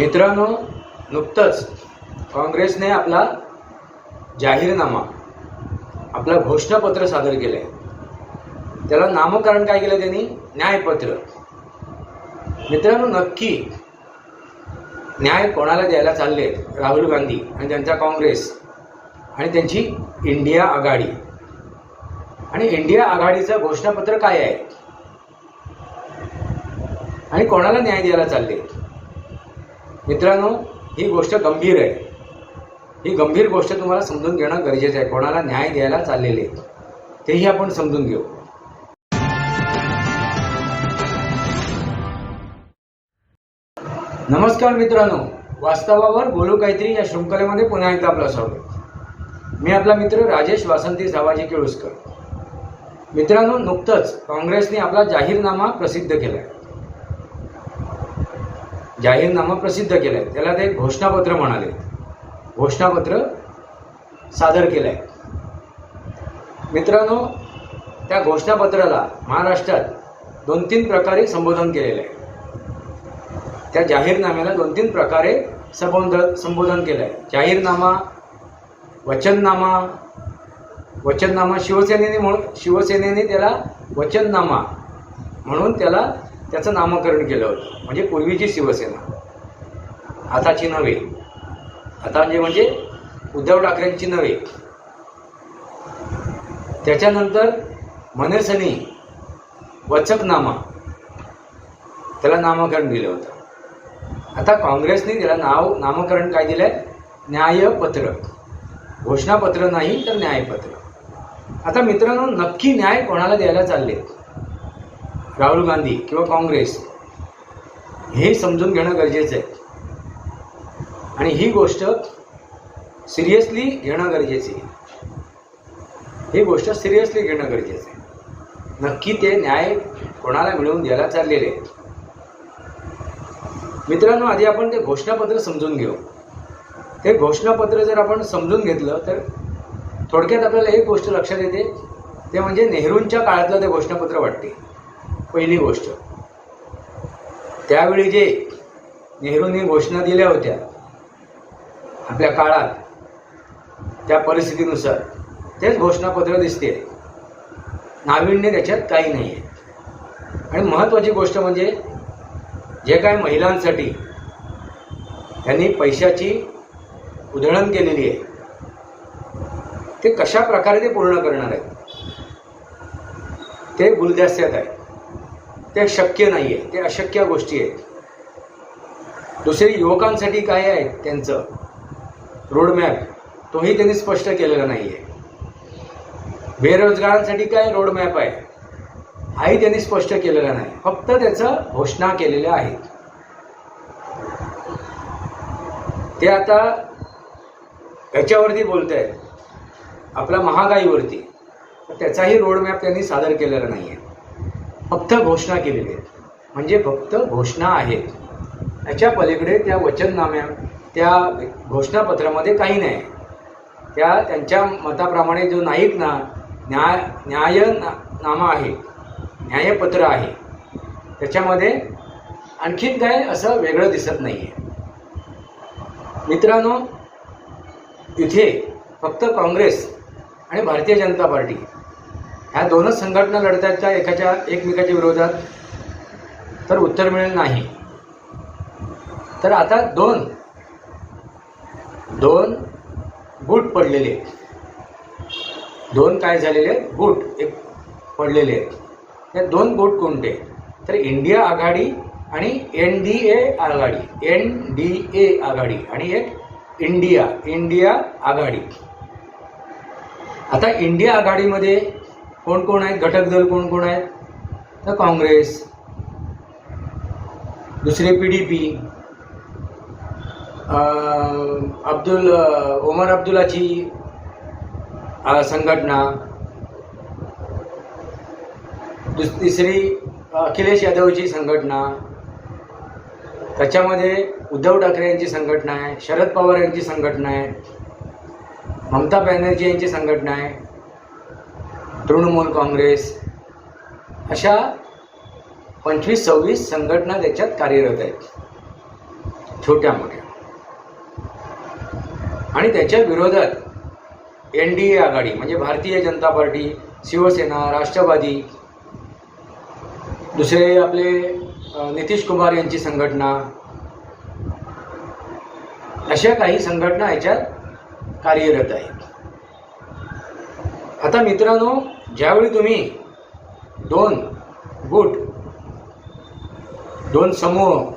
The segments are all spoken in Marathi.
मित्रांनो नुकतंच काँग्रेसने आपला जाहीरनामा आपला घोषणापत्र सादर केलं आहे त्याला नामकरण काय केलं त्यांनी? न्यायपत्र. मित्रांनो नक्की न्याय कोणाला द्यायला चालले राहुल गांधी आणि त्यांचा काँग्रेस आणि त्यांची इंडिया आघाडी. आणि इंडिया आघाडीचं घोषणापत्र काय आहे? आणि कोणाला न्याय द्यायला चालले मित्रांनो ही गोष्ट गंभीर आहे. ही गंभीर गोष्ट तुम्हाला समजून घेणं गरजेचं आहे. कोणाला न्याय द्यायला चाललेले तेही आपण समजून घेऊ. नमस्कार मित्रांनो. वास्तवावर बोलू काहीतरी या शृंखलेमध्ये पुन्हा एकदा आपलं स्वागत. मी आपला मित्र राजेश वासंती सावाजी केळुसकर. मित्रांनो नुकतंच काँग्रेसने आपला जाहीरनामा प्रसिद्ध केला आहे जाहीरनामा प्रसिद्ध केलाय. त्याला ते घोषणापत्र म्हणाले. घोषणापत्र सादर केलंय. मित्रांनो त्या घोषणापत्राला महाराष्ट्रात दोन तीन प्रकारे संबोधन केलेलं आहे. त्या जाहीरनाम्याला दोन तीन प्रकारे संबोधन संबोधन केलं आहे जाहीरनामा वचननामा वचननामा शिवसेनेने म्हणून शिवसेनेने त्याला वचननामा म्हणून त्याला त्याचं नामकरण केलं होतं. म्हणजे पूर्वीची शिवसेना. आताची नव्हे. आता म्हणजे म्हणजे उद्धव ठाकरेंची नव्हे. त्याच्यानंतर मनसनी वचकनामा त्याला नामकरण दिलं होतं. आता काँग्रेसने त्याला नाव नामकरण काय दिलं आहे न्यायपत्र. घोषणापत्र नाही तर न्यायपत्र. आता मित्रांनो नक्की न्याय कोणाला द्यायला चालले राहुल गांधी किंवा काँग्रेस हे समजून घेणं गरजेचं आहे. आणि ही गोष्ट सिरियसली घेणं गरजेचं आहे. ही गोष्ट सिरियसली घेणं गरजेचं आहे. नक्की ते न्याय कोणाला मिळवून द्यायला चाललेले आहेत. मित्रांनो आधी आपण ते घोषणापत्र समजून घेऊ. ते घोषणापत्र जर आपण समजून घेतलं तर थोडक्यात आपल्याला एक गोष्ट लक्षात येते. ते म्हणजे नेहरूंच्या काळातलं ते घोषणापत्र वाटते. पहिली गोष्ट. त्यावेळी जे नेहरूंनी घोषणा दिल्या होत्या आपल्या काळात त्या परिस्थितीनुसार तेच घोषणापत्र दिसते. नाविन्य त्याच्यात काही नाही आहे आणि महत्त्वाची गोष्ट म्हणजे जे काय महिलांसाठी त्यांनी पैशाची उधळण केलेली आहे ते कशा प्रकारे ते पूर्ण करणार आहेत? ते गुलदस्त्यात आहे ते शक्य नाही आहे ते अशक्य गोष्टी आहेत. दुसरी युवकांसाठी काय आहे त्यांचं? रोडमॅप तोही त्यांनी स्पष्ट केलेला नाही आहे बेरोजगारांसाठी काय रोडमॅप आहे? हाही त्यांनी स्पष्ट केलेला नाही. फक्त त्याचं घोषणा केलेल्या आहेत. ते आता याच्यावरती बोलत आहेत आपल्या महागाईवरती. त्याचाही रोडमॅप त्यांनी सादर केलेला नाही आहे फक्त घोषणा केलेली आहेत. म्हणजे फक्त घोषणा आहेत. याच्या पलीकडे त्या वचननाम्या त्या घोषणापत्रामध्ये काही नाही. त्या त्यांच्या मताप्रमाणे जो नाईक ना न्याय न्याय ना- नामा आहे न्यायपत्र आहे. त्याच्यामध्ये आणखीन काय असं वेगळं दिसत नाही आहे मित्रांनो इथे फक्त काँग्रेस आणि भारतीय जनता पार्टी ह्या दोनच संघटना लढतात का एकाच्या एकमेकाच्या विरोधात तर उत्तर मिळेल नाही. तर आता दोन दोन गुट पडलेले आहेत. दोन काय झालेले गुट एक पडलेले आहेत. या दोन गुट कोणते? तर इंडिया आघाडी आणि एन डी ए आघाडी. एन डी ए आघाडी आणि एक इंडिया इंडिया आघाडी. आता इंडिया आघाडीमध्ये कोण कोण आहेत? घटक दल कोण कोण आहेत? तर काँग्रेस. दुसरे P D P. Abdul Omar अब्दुलाची संघटना. दुस तिसरी अखिलेश यादवची संघटना. त्याच्यामध्ये उद्धव ठाकरे यांची संघटना आहे शरद पवार यांची संघटना आहे ममता बॅनर्जी यांची संघटना आहे. तृणमूल काँग्रेस अशा पंचवीस सव्वीस संघटना त्याच्यात कार्यरत आहेत. छोट्या मोठ्या. आणि त्याच्या विरोधात एन डी ए आघाडी म्हणजे भारतीय जनता पार्टी शिवसेना राष्ट्रवादी दुसरे आपले नितीश कुमार यांची संघटना अशा काही संघटना याच्यात कार्यरत आहेत. आता मित्रांनो ज्यावेळी तुम्ही दोन गुट दोन समूह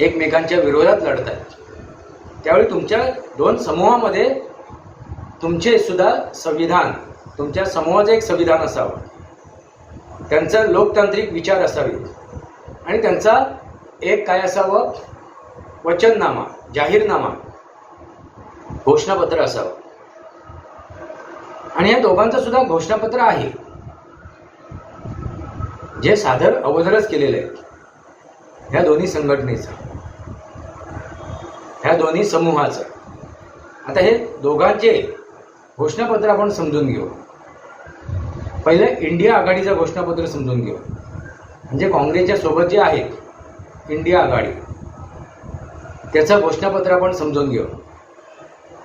एकमेकांच्या विरोधात लढत आहेत त्यावेळी तुमच्या दोन समूहामध्ये तुमचे सुद्धा संविधान तुमच्या समूहाचं एक संविधान असावं. त्यांचा लोकतांत्रिक विचार असावेत. आणि त्यांचा एक काय असावं? वचननामा जाहीरनामा घोषणापत्र असावं. आणि या दोघांचं सुद्धा घोषणापत्र आहे. जे सादर अगोदरच केलेलं आहे. ह्या दोन्ही संघटनेचं. ह्या दोन्ही समूहाचं. आता हे दोघांचे घोषणापत्र आपण समजून घेऊ. पहिलं इंडिया आघाडीचं घोषणापत्र समजून घेऊ. म्हणजे काँग्रेसच्या सोबत जे आहेत इंडिया आघाडी त्याचं घोषणापत्र आपण समजून घेऊ.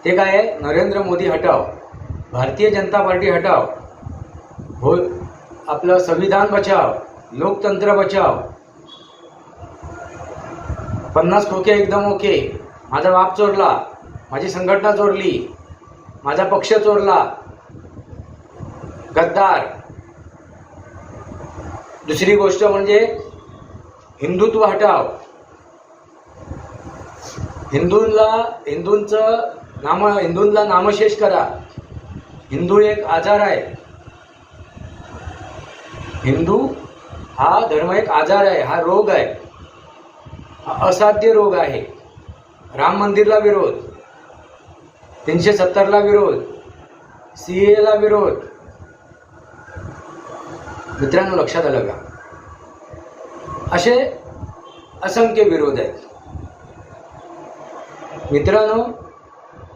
ते काय आहे? नरेंद्र मोदी हटाव भारतीय जनता पार्टी हटाव हो आपलं संविधान बचाव लोकतंत्र बचाव पन्नास खोके एकदम ओके. माझा बाप चोरला माझी संघटना चोरली माझा पक्ष चोरला. गद्दार. दुसरी गोष्ट म्हणजे हिंदुत्व हटाव हिंदूंना हिंदूंचं नाम हिंदूंना नामशेष करा. हिंदू एक आजार आहे. हिंदू हा धर्म एक आजार आहे हा रोग आहे. हा असाध्य रोग आहे. राम मंदिरला विरोध तीनशे सत्तरला विरोध सी एला विरोध. मित्रांनो लक्षात आलं का? असे असंख्य विरोध आहेत. मित्रांनो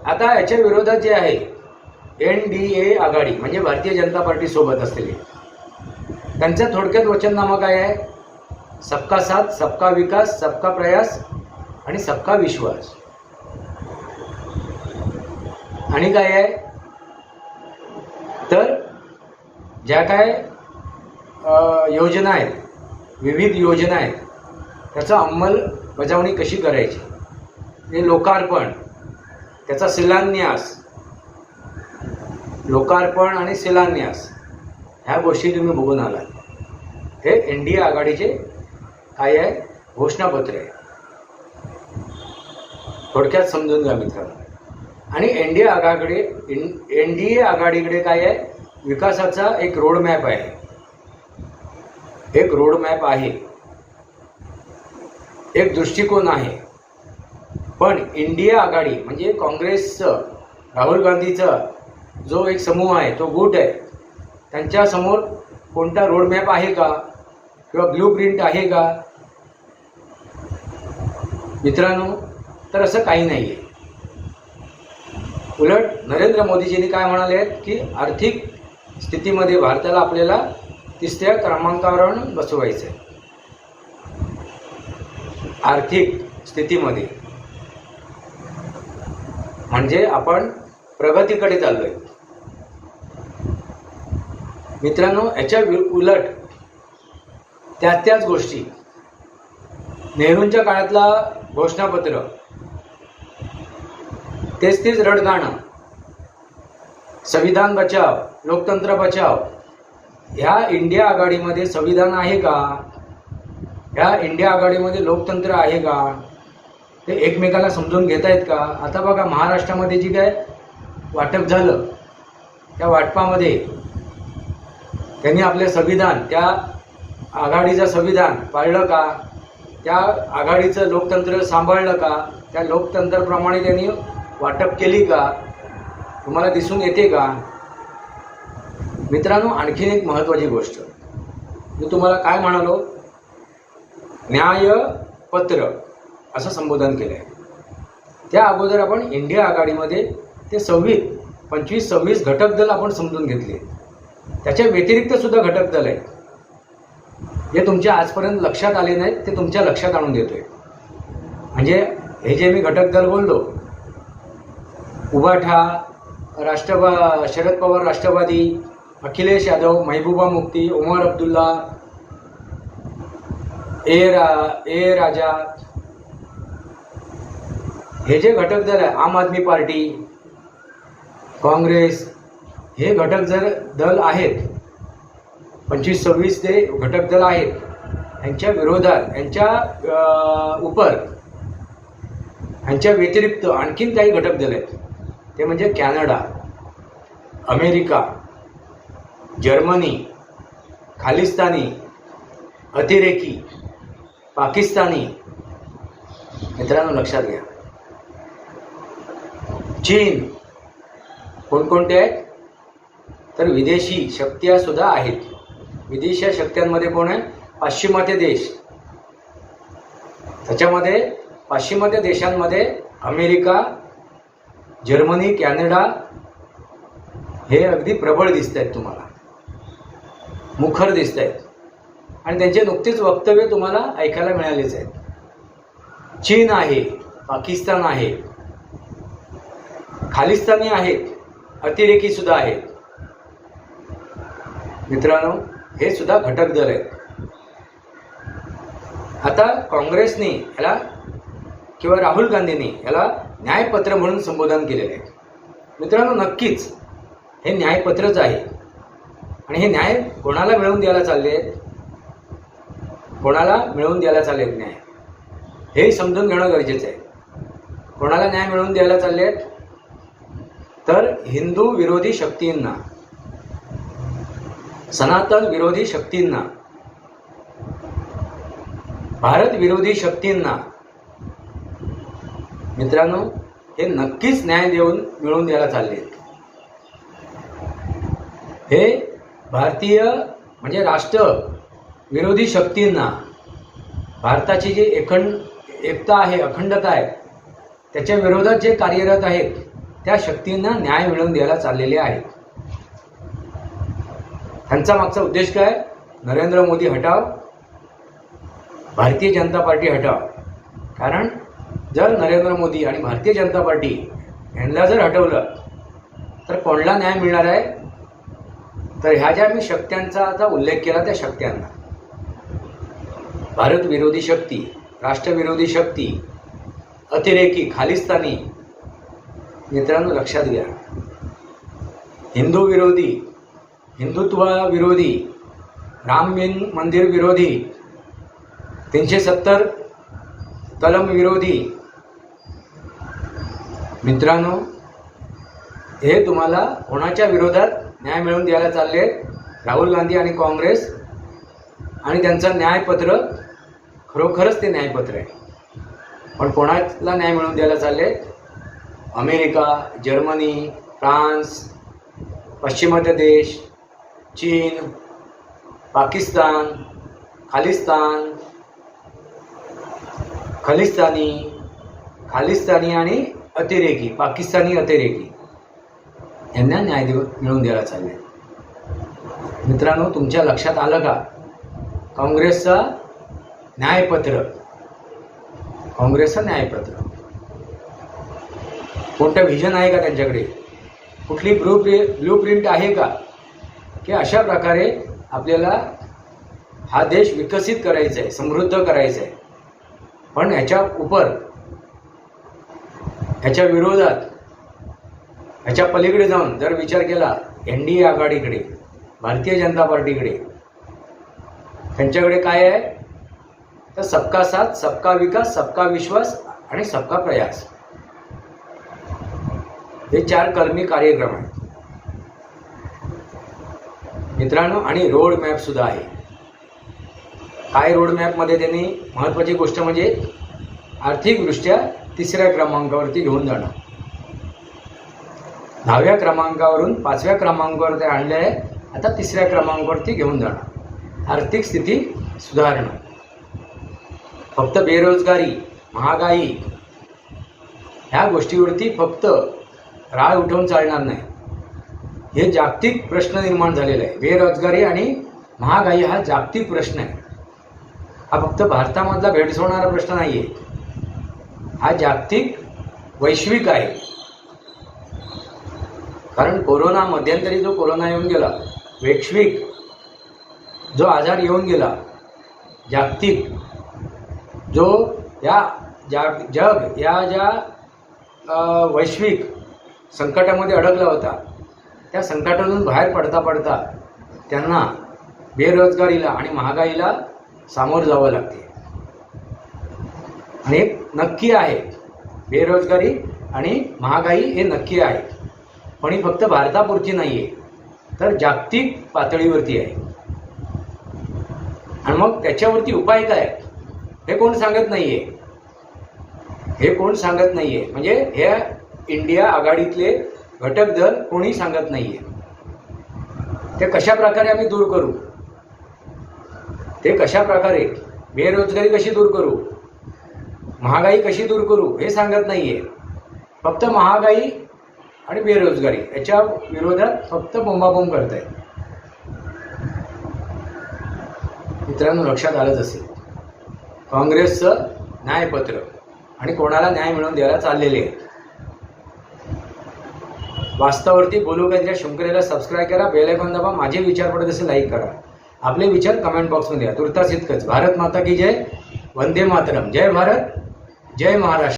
आता याच्या विरोधात जे आहे एन डी ए आघाडी म्हणजे भारतीय जनता पार्टी सोबत असलेली. त्यांच्या थोडक्यात वचननामा काय आहे? सबका साथ सबका विकास सबका प्रयास आणि सबका विश्वास. आणि काय आहे? तर ज्या काय योजना आहेत विविध योजना आहेत त्याचा अंमलबजावणी कशी करायची? हे लोकार्पण त्याचा शिलान्यास लोकार्पण आणि शिलान्यास ह्या गोष्टी तुम्ही बघून आलात. हे एन डी ए आघाडीचे काय आहे घोषणापत्र आहे. थोडक्यात समजून घ्या मित्रांनो. आणि एन डी ए आघाडीकडे एन डी ए आघाडीकडे काय आहे विकासाचा एक रोडमॅप आहे. एक रोडमॅप आहे. एक दृष्टिकोन आहे. पण इंडिया आघाडी म्हणजे काँग्रेसचं राहुल गांधीचं जो एक समूह आहे तो गुट आहे. त्यांच्यासमोर कोणता रोडमॅप आहे का? किंवा ब्ल्यू प्रिंट आहे का? मित्रांनो तर असं काही नाही आहे उलट नरेंद्र मोदीजींनी काय म्हणाले आहेत की आर्थिक स्थितीमध्ये भारताला आपल्याला तिसऱ्या क्रमांकावर बसवायचं आहे आर्थिक स्थितीमध्ये. म्हणजे आपण प्रगतीकडे चाललो आहे मित्रांनो याच्या उलट त्याच त्याच गोष्टी. नेहरूंच्या काळातला घोषणापत्र. तेच तेच रडगाणं संविधान बचाव लोकतंत्र बचाव. ह्या इंडिया आघाडीमध्ये संविधान आहे का? ह्या इंडिया आघाडीमध्ये लोकतंत्र आहे का? ते एकमेकाला समजून घेत आहेत का? आता बघा महाराष्ट्रामध्ये जी काय वाटप झालं त्या वाटपामध्ये त्यांनी आपले संविधान त्या आघाडीचं संविधान पाळलं का? त्या आघाडीचं लोकतंत्र सांभाळलं का? त्या लोकतंत्राप्रमाणे त्यांनी वाटप केली का? तुम्हाला दिसून येते का? मित्रांनो आणखीन एक महत्त्वाची गोष्ट. मी तुम्हाला काय म्हणालो? न्यायपत्र असं संबोधन केलं आहे त्या अगोदर आपण इंडिया आघाडीमध्ये ते सव्वीस पंचवीस सव्वीस घटक दल आपण समजून घेतले. त्याच्या व्यतिरिक्त सुद्धा घटक दल आहेत. जे तुमच्या आजपर्यंत लक्षात आले नाहीत ते तुमच्या लक्षात आणून देतोय. म्हणजे हे जे मी घटक दल बोललो उभाठा राष्ट्रवा शरद पवार राष्ट्रवादी अखिलेश यादव महबूबा मुफ्ती उमर अब्दुल्ला ए रा ए राजा हे जे घटक दल आहे आम आदमी पार्टी काँग्रेस हे घटक जर दल आहेत पंचवीस सव्वीस ते घटक दल आहेत यांच्या विरोधात यांच्या उपर यांच्या व्यतिरिक्त आणखीन काही घटक दल आहेत. ते म्हणजे कॅनडा अमेरिका जर्मनी खालिस्तानी अतिरेकी पाकिस्तानी. मित्रांनो लक्षात घ्या. चीन कोणकोणते आहेत? तर विदेशी शक्त्या सुद्धा आहेत. विदेशी शक्त्यांमध्ये कोण आहे? पाश्चिमात्य देश. त्याच्यामध्ये पाश्चिमात्य देशांमध्ये अमेरिका जर्मनी कॅनडा हे अगदी प्रबळ दिसत आहेत तुम्हाला. मुखर दिसत आहेत आणि त्यांचे नुकतेच वक्तव्य तुम्हाला ऐकायला मिळालेच आहेत. चीन आहे पाकिस्तान आहे खालिस्तानी आहेत अतिरेकी सुद्धा आहेत. मित्रांनो हे सुद्धा घटक दल आहेत. आता काँग्रेसने याला किंवा राहुल गांधींनी याला न्यायपत्र म्हणून संबोधन केलेलं आहे. मित्रांनो नक्कीच हे न्यायपत्रच आहे. आणि हे न्याय कोणाला मिळवून द्यायला चालले आहेत? कोणाला मिळवून द्यायला चालले आहेत न्याय? हे समजून घेणं गरजेचं आहे. कोणाला न्याय मिळवून द्यायला चालले आहेत? तर हिंदू विरोधी शक्तींना. सनातन विरोधी शक्तींना भारत विरोधी शक्तींना मित्रांनो हे नक्कीच न्याय देऊन मिळवून द्यायला चालले आहेत. हे भारतीय म्हणजे राष्ट्र विरोधी शक्तींना भारताची जी एकंड एकता आहे अखंडता आहे त्याच्या विरोधात जे कार्यरत आहेत त्या शक्तींना न्याय मिळवून द्यायला चाललेले आहेत. ह्यांचा मागचा उद्देश काय? नरेंद्र मोदी हटाव भारतीय जनता पार्टी हटाव. कारण जर नरेंद्र मोदी आणि भारतीय जनता पार्टी यांना जर हटवलं तर कोणाला न्याय मिळणार आहे? तर ह्या ज्या मी शक्त्यांचा आता उल्लेख केला त्या शक्त्यांना. भारत विरोधी शक्ती राष्ट्रविरोधी शक्ती अतिरेकी खालिस्तानी मित्रांनो लक्षात घ्या. हिंदू विरोधी हिंदुत्वविरोधी राम मंदिर विरोधी तीनशे सत्तर कलम विरोधी. मित्रांनो हे तुम्हाला कोणाच्या विरोधात न्याय मिळवून द्यायला चालले राहुल गांधी आणि काँग्रेस. आणि त्यांचं न्यायपत्र खरोखरच ते न्यायपत्र आहे. पण कोणाला न्याय मिळवून द्यायला चालले अमेरिका जर्मनी फ्रान्स पाश्चिमात्य देश चीन पाकिस्तान खालिस्तान खलिस्तानी खालिस्तानी आणि अतिरेकी पाकिस्तानी अतिरेकी यांना न्याय देऊ मिळवून द्यायला चालले. मित्रांनो तुमच्या लक्षात आलं का? काँग्रेसचा न्यायपत्र. काँग्रेसचं न्यायपत्र. कोणतं व्हिजन आहे का त्यांच्याकडे? कुठली ब्लू प्रि ब्लू प्रिंट आहे का? की अशा प्रकारे आपल्याला हा देश विकसित करायचा आहे समृद्ध करायचा आहे पण ह्याच्या उपर ह्याच्या विरोधात ह्याच्या पलीकडे जाऊन जर विचार केला N D A आघाडीकडे Bharatiya Janata पार्टीकडे त्यांच्याकडे काय आहे? तर सबका साथ सबका विकास सबका विश्वास आणि सबका प्रयास. हे चार कलमी कार्यक्रम आहेत. मित्रांनो आणि रोड मॅप सुद्धा आहे. काय रोड मॅपमध्ये त्यांनी महत्त्वाची गोष्ट म्हणजे आर्थिकदृष्ट्या तिसऱ्या क्रमांकावरती घेऊन जाणं. दहाव्या क्रमांकावरून पाचव्या क्रमांकावर ते आणले आहे आता तिसऱ्या क्रमांकावरती घेऊन जाणं. आर्थिक स्थिती सुधारणं. फक्त बेरोजगारी महागाई ह्या गोष्टीवरती फक्त राळ उठवून चालणार नाही. हे जागतिक प्रश्न निर्माण झालेला आहे. बेरोजगारी आणि महागाई हा जागतिक प्रश्न आहे. हा फक्त भारतामधला भेडसवणारा प्रश्न नाही आहे हा जागतिक वैश्विक आहे. कारण कोरोना मध्यंतरी जो कोरोना येऊन गेला वैश्विक जो आजार येऊन गेला जागतिक जो या जाग जग या ज्या वैश्विक संकटामध्ये अडकला होता त्या संकटातून बाहेर पडता पडता त्यांना बेरोजगारीला आणि महागाईला सामोरं जावं लागते. आणि एक नक्की आहे बेरोजगारी आणि महागाई हे नक्की आहे. पण ही फक्त भारतापुरती नाही आहे तर जागतिक पातळीवरती आहे. आणि मग त्याच्यावरती उपाय काय हे कोण सांगत नाहीये. हे कोण सांगत नाहीये. म्हणजे हे इंडिया आघाडीतले घटक दल कोणी सांगत नाहीये ते कशा प्रकारे आम्ही दूर करू? ते कशा प्रकारे बेरोजगारी कशी दूर करू? महागाई कशी दूर करू? हे सांगत नाहीये. फक्त महागाई आणि बेरोजगारी याच्या विरोधात फक्त बोंबाबोंब करत आहे मित्रांनो लक्षात आलंच असेल. काँग्रेसचं न्यायपत्र आणि कोणाला न्याय मिळवून द्यायला चाललेले आहेत? वास्तवावरती बोलू त्यांच्या शंकरेला सबस्क्राईब करा बेल आयकॉन दाबा माझे विचार पडत असेल लाईक करा. आपले विचार कमेंट बॉक्समध्ये द्या तुर्तास इतकंच. भारत माता की जय? वंदे मातरम. जय भारत जय महाराष्ट्र.